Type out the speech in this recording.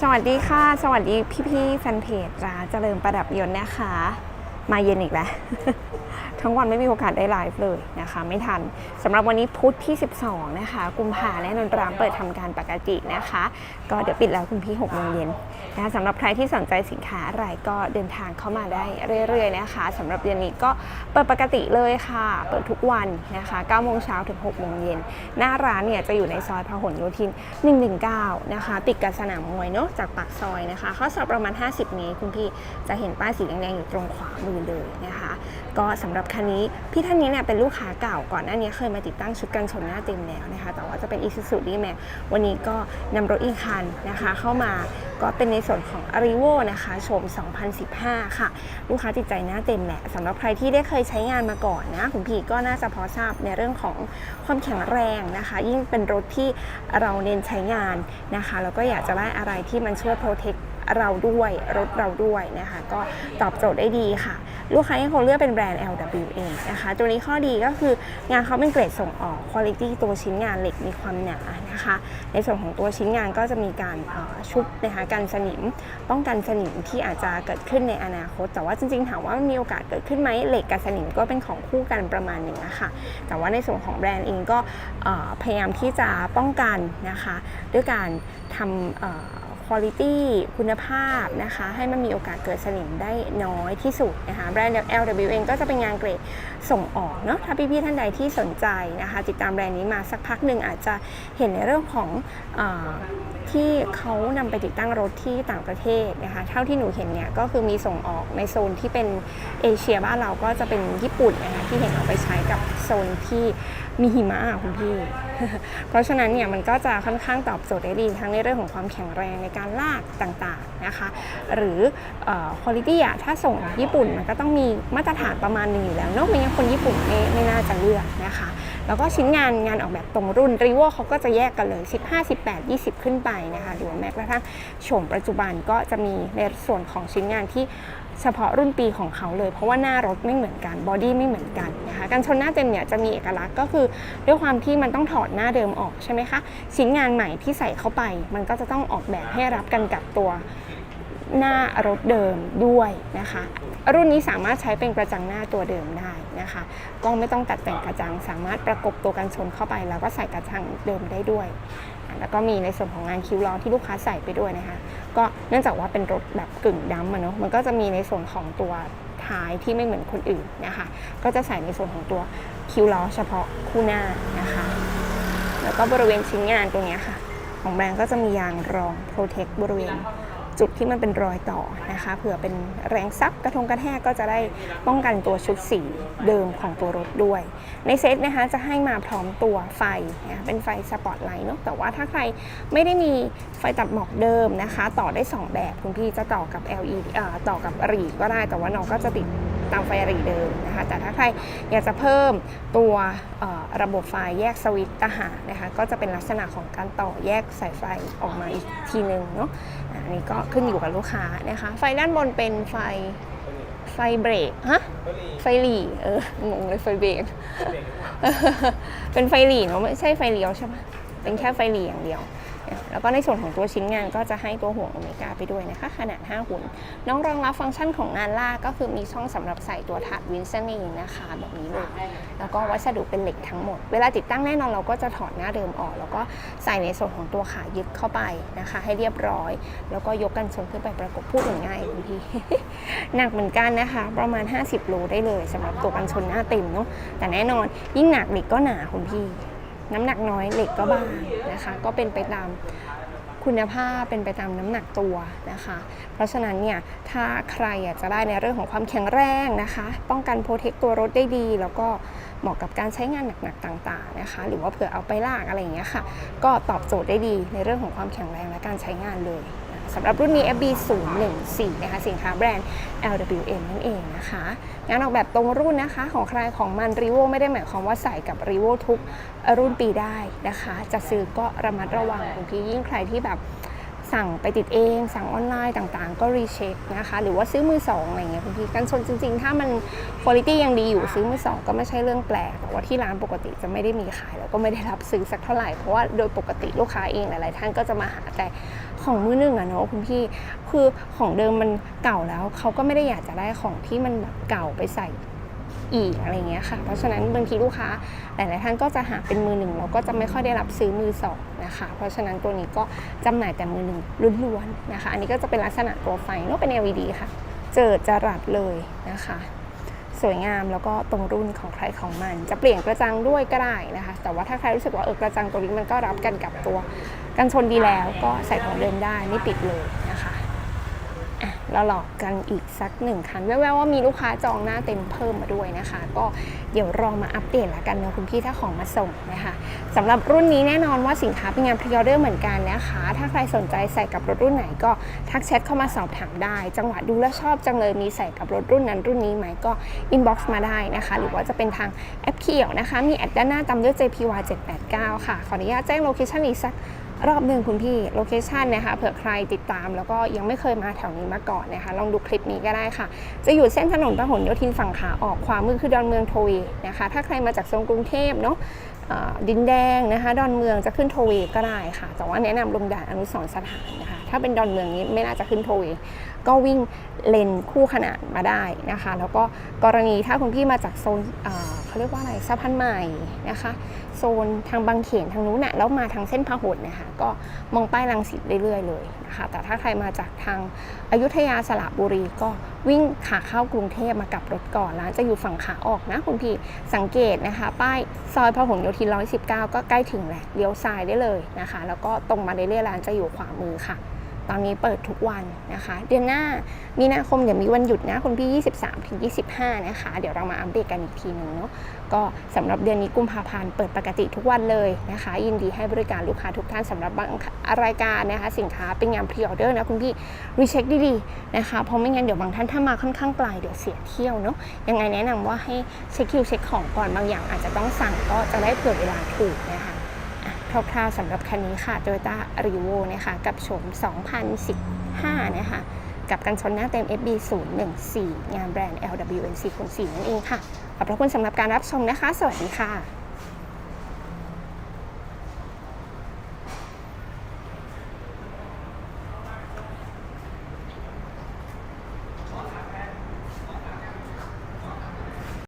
สวัสดีค่ะ สวัสดีพี่ๆแฟนเพจร้านเจริญประดับยนต์นะคะ มาเย็นอีกแล้ว ทั้งวันไม่มีโอกาสได้ไลฟ์เลยนะคะ ไม่ทันสำหรับวันนี้พุธที่ 12 นะคะ กุมภาและนอนร้านเปิดทำการปกตินะคะ ก็เดี๋ยวปิดแล้วคุณพี่6โมงเย็นนะคะสำหรับใครที่สนใจสินค้าอะไรก็เดินทางเข้ามาได้เรื่อยๆนะคะสำหรับเดือนนี้ก็เปิดปกติเลยค่ะ เปิดทุกวันนะคะ9โมงเช้าถึง6โมงเย็นหน้าร้านเนี่ยจะอยู่ในซอยพหลโยธิน 119 นะคะ ติดกับสนามมวยเนาะจากปากซอยนะคะ เข้าซอยประมาณ 50 เมตรคุณพี่จะเห็นป้ายสีแดงๆอยู่ตรงขวามือเลยนะคะก็สำหรับคันนี้พี่ท่านนี้เนี่ยเป็นลูกค้าเก่าก่อนหน้านี้เคยมาติดตั้งชุดกันชนหน้าเต็มแล้วนะคะแต่ว่าจะเป็น Isuzu D-Max วันนี้ก็นำรถอีกคันนะคะเข้ามาก็เป็นในส่วนของ a r i v o นะคะชม 2015 ค่ะ ลูกค้าติดใจหน้าเต็มแหละสำหรับใครที่ได้เคยใช้งานมาก่อนนะคุณพี่ก็น่าจะพอทราบในเรื่องของความแข็งแรงนะคะ ยิ่งเป็นรถที่เราเน้นใช้งานนะคะแล้วก็อยากจะได้อะไรที่มันช่วย protect เเราด้วยรถเราด้วยนะคะก็ตอบโจทย์ได้ดีค่ะ ลูกค้ายังคงเลือกเป็นแบรนด์ LWA นะคะตัวนี้ข้อดีก็คืองานเขาเป็นเกรดส่งออกคุณภาพตัวชิ้นงานเหล็กมีความหนานะคะ ในส่วนของตัวชิ้นงานก็จะมีการออชุบนะคะกันสนิมป้องกันสนิมที่อาจจะเกิดขึ้นในอนาคต แต่ว่าจริงๆถามว่ามันมีโอกาสเกิดขึ้นไหมเหล็กกับสนิมก็เป็นของคู่กันประมาณหนึ่งนะคะแต่ว่าในส่วนของแบรนด์เองก็ออพยายามที่จะป้องกันนะคะ ด้วยการทำ คุณภาพคุณภาพนะคะ ให้มันมีโอกาสเกิดสนิมได้น้อยที่สุดนะคะแบรนด์ LWN ก็จะเป็นงานเกรดส่งออกเนาะถ้าพี่ๆท่านใดที่สนใจนะคะ ติดตามแบรนด์นี้มาสักพักหนึ่งอาจจะเห็นในเรื่องของอที่เขานำไปติดตั้งรถที่ต่างประเทศนะคะ เท่าที่หนูเห็นเนี่ยก็คือมีส่งออกในโซนที่เป็นเอเชียบ้านเราก็จะเป็นญี่ปุ่นนะคะที่เห็นเอาไปใช้กับโซนที่ มีหิมะคุณพี่ เพราะฉะนั้นเนี่ยมันก็จะค่อนข้างตอบโจทย์ได้ดีทั้งในเรื่องของความแข็งแรงในการลากต่างๆนะคะ หรือคุณภาพอะถ้าส่งญี่ปุ่นมันก็ต้องมีมาตรฐานประมาณหนึงอยู่แล้วนอะไม่งั้นคนญี่ปุ่นไม่ไม่น่าจะเลือกนะคะ แล้วก็ชิ้นงานงานออกแบบตรงรุ่นรีโวเขาก็จะแยกกันเลย 15 18 20 ขึ้นไปนะคะหรือแม้กระทั่งโฉมปัจจุบันก็จะมีในส่วนของชิ้นงานที่ เฉพาะรุ่นปีของเขาเลย เพราะว่าหน้ารถไม่เหมือนกันบอดี้ไม่เหมือนกันนะคะการชนหน้าเต็มเนี่ยจะมีเอกลักษณ์ก็คือ ด้วยความที่มันต้องถอดหน้าเดิมออกใช่ไหมคะชิ้นงานใหม่ที่ใส่เข้าไป มันก็จะต้องออกแบบให้รับกันกับตัวหน้ารถเดิมด้วยนะคะ รุ่นนี้สามารถใช้เป็นกระจังหน้าตัวเดิมได้นะคะ ก็ไม่ต้องตัดแต่งกระจังสามารถประกบตัวกันชนเข้าไป แล้วก็ใส่กระจังเดิมได้ด้วย แล้วก็มีในส่วนของงานคิ้วล้อที่ลูกค้าใส่ไปด้วยนะคะก็เนื่องจากว่าเป็นรถแบบกึ่งดำอะเนาะมันก็จะมีในส่วนของตัวท้ายที่ไม่เหมือนคนอื่นนะคะก็จะใส่ในส่วนของตัวคิ้วล้อเฉพาะคู่หน้านะคะ แล้วก็บริเวณชิ้นงานตรงนี้ค่ะ ของแบรนด์ก็จะมียางรองโปรเทคบริเวณ จุดที่มันเป็นรอยต่อนะคะเผื่อเป็นแรงซับกระทงกระแทกก็จะได้ป้องกันตัวชุดสีเดิมของตัวรถด้วย ในเซตนะคะจะให้มาพร้อมตัวไฟนะเป็นไฟสปอตไลท์เนาะแต่ว่าถ้าใครไม่ได้มีไฟตัดหมอกเดิมนะคะ ต่อได้ 2 แบบคุณพี่จะต่อกับ LED เอ่อต่อกับรีก็ได้แต่ว่าน้องก็จะติด ตามไฟรีเดิมนะคะ แต่ถ้าใครอยากจะเพิ่มตัวระบบไฟแยกสวิตช์ต่างหากนะคะ ก็จะเป็นลักษณะของการต่อแยกสายไฟออกมาอีกทีหนึ่งเนาะ อันนี้ก็ขึ้นอยู่กับลูกค้านะคะ ไฟด้านบนเป็นไฟไฟเบรกฮะไฟหลีเอองงเลยไฟเบรกเป็นไฟหลีเนาะไม่ใช่ไฟเลี้ยวใช่ปะเป็นแค่ไฟหลีอย่างเดียว แล้วก็ในส่วนของตัวชิ้นงานก็จะให้ตัวห่วงอเมริกาไปด้วยนะคะ ขนาด 5 หุ่น น้องรองรับฟังก์ชันของงานลากก็คือมีช่องสำหรับใส่ตัวถาดวินเซนเองนะคะแบบนี้เลยแล้วก็วัสดุเป็นเหล็กทั้งหมด เวลาติดตั้งแน่นอนเราก็จะถอดหน้าเดิมออก แล้วก็ใส่ในส่วนของตัวขายึดเข้าไปนะคะ ให้เรียบร้อย แล้วก็ยกกันชนขึ้นไปประกบพูดง่ายคุณพี่หนักเหมือนกันนะคะ ประมาณ 50โลได้เลยสำหรับตัวกันชนหน้าเต็มเนาะแต่แน่นอนยิ่งหนักเหล็กก็หนาคุณพี่ น้ำหนักน้อยเหล็กก็บางนะคะ ก็เป็นไปตามคุณภาพเป็นไปตามน้ำหนักตัวนะคะ เพราะฉะนั้นเนี่ยถ้าใครอยากจะได้ในเรื่องของความแข็งแรงนะคะ ป้องกันโปรเทคตัวรถได้ดี แล้วก็เหมาะกับการใช้งานหนักๆต่างๆนะคะ หรือว่าเผื่อเอาไปลากอะไรอย่างเงี้ยค่ะ ก็ตอบโจทย์ได้ดีในเรื่องของความแข็งแรงและการใช้งานเลย สำหรับรุ่นนี้ FB 0 1 4 นะคะสินค้าแบรนด์ LWM นั่นเองนะคะ งานออกแบบตรงรุ่นนะคะ ของใครของมันรีโวไม่ได้หมายความว่าใส่กับรีโวทุกรุ่นปีได้นะคะ จะซื้อก็ระมัดระวังคุณพี่ยิ่งใครที่แบบ สั่งไปติดเอง สั่งออนไลน์ต่างๆ ก็รีเช็คนะคะ หรือว่าซื้อมือสองอะไรเงี้ยคุณพี่กันชนจริง ๆ ถ้ามันคุณภาพยังดีอยู่ซื้อมือสองก็ไม่ใช่เรื่องแปลกแต่ว่าที่ร้านปกติจะไม่ได้มีขายแล้วก็ไม่ได้รับซื้อสักเท่าไหร่เพราะว่าโดยปกติลูกค้าเองหลายๆท่านก็จะมาหาแต่ของมือหนึ่งอะเนาะคุณพี่คือของเดิมมันเก่าแล้วเขาก็ไม่ได้อยากจะได้ของที่มันแบบเก่าไปใส่ อีกอะไรเงี้ยค่ะ เพราะฉะนั้นบางทีลูกค้าหลายๆท่านก็จะหาเป็นมือหนึ่งแล้วก็จะไม่ค่อยได้รับซื้อมือสองนะคะ เพราะฉะนั้นตัวนี้ก็จำหน่ายแต่มือหนึ่งล้วนๆนะคะ อันนี้ก็จะเป็นลักษณะตัวไฟนาะเป็น LED ค่ะ เจิดจรัสเลยนะคะ สวยงามแล้วก็ตรงรุ่นของใครของมัน จะเปลี่ยนกระจังด้วยก็ได้นะคะ แต่ว่าถ้าใครรู้สึกว่าเออกระจังตัวนี้มันก็รับกันกับตัวกันชนดีแล้วก็ใส่ของเดิมได้ไม่ติดเลย เราหลอกกันอีกสักหนึ่งคัน แววๆว่ามีลูกค้าจองหน้าเต็มเพิ่มมาด้วยนะคะ ก็เดี๋ยวรอมาอัปเดตละกันเนาะคุณพี่ถ้าของมาส่งนะคะสำหรับรุ่นนี้แน่นอนว่าสินค้าเป็นงานพรีออเดอร์เหมือนกันนะคะ ถ้าใครสนใจใส่กับรถรุ่นไหนก็ทักแชทเข้ามาสอบถามได้ จังหวะดูแลวชอบจังเลยมีใส่กับรถรุ่นนั้นรุ่นนี้ไหมก็อินบ็อกซ์มาได้นะคะ หรือว่าจะเป็นทางแอปเขียวนะคะ มีแอดด้านหน้าตามด้วย JPY 789ค่ะขออนุญาตแจ้งโลเคชันอีกสัก รอบหนึ่งคุณพี่โลเคชันนะคะเผื่อใครติดตาม แล้วก็ยังไม่เคยมาแถวนี้มาก่อนนะคะ ลองดูคลิปนี้ก็ได้ค่ะ จะอยู่เส้นถนนพหลโยธินฝั่งขาออกขวามือคือดอนเมืองโทเวนะคะ ถ้าใครมาจากโซนกรุงเทพเนาะดินแดงนะคะ ดอนเมืองจะขึ้นโทเวก็ได้ค่ะ แต่ว่าแนะนำลงด่านอนุสรสถานนะคะ ถ้าเป็นดอนเมืองนี้ไม่น่าจะขึ้นโทเวก็วิ่งเลนคู่ขนานมาได้นะคะ แล้วก็กรณีถ้าคุณพี่มาจากโซนเอ่อเขาเรียกว่าอะไรสะพานใหม่นะคะ โซนทางบางเขนทางนู้นน่ะแล้วมาทางเส้นพหลนะคะก็มองป้ายรังสิตเรื่อยๆเลยนะคะแต่ถ้าใครมาจากทางอยุธยาสระบุรีก็วิ่งขาเข้ากรุงเทพมากลับรถก่อนร้านจะอยู่ฝั่งขาออกนะคุณพี่สังเกตนะคะ ป้ายซอยพหลโยธิน119 ก็ใกล้ถึงแหละเลี้ยวซ้ายได้เลยนะคะ แล้วก็ตรงมาเรื่อยๆร้านจะอยู่ขวามือค่ะ ตอนนี้เปิดทุกวันนะคะ เดือนหน้ามีนาคมเดี๋ยวมีวันหยุดนะคุณพี่ 23 ถึง 25 นะคะ เดี๋ยวเรามาอัปเดตกันอีกทีหนึ่งเนาะก็สำหรับเดือนนี้กุมภาพันธ์เปิดปกติทุกวันเลยนะคะ ยินดีให้บริการลูกค้าทุกท่านสำหรับบางรายการนะคะ สินค้าเป็นงานพรีออเดอร์นะคุณพี่รีเช็คดีๆนะคะเพราะไม่งั้นเดี๋ยวบางท่านถ้ามาค่อนข้างไกลเดี๋ยวเสียเที่ยวเนาะยังไงแนะนำว่าให้เช็คคิวเช็คของก่อนบางอย่างอาจจะต้องสั่งก็จะได้เผื่อเวลาถูกนะคะ ร่าวๆสำหรับคันนี้ค่ะ Toyota r e v o นะคะ กับโฉม 2015 นะคะ กับกันชนหน้าเต็ม FB 014 งานแบรนด์ LWNC คูณ4นั่นเองค่ะ ขอบพระคุณสำหรับการรับชมนะคะ สวัสดีค่ะ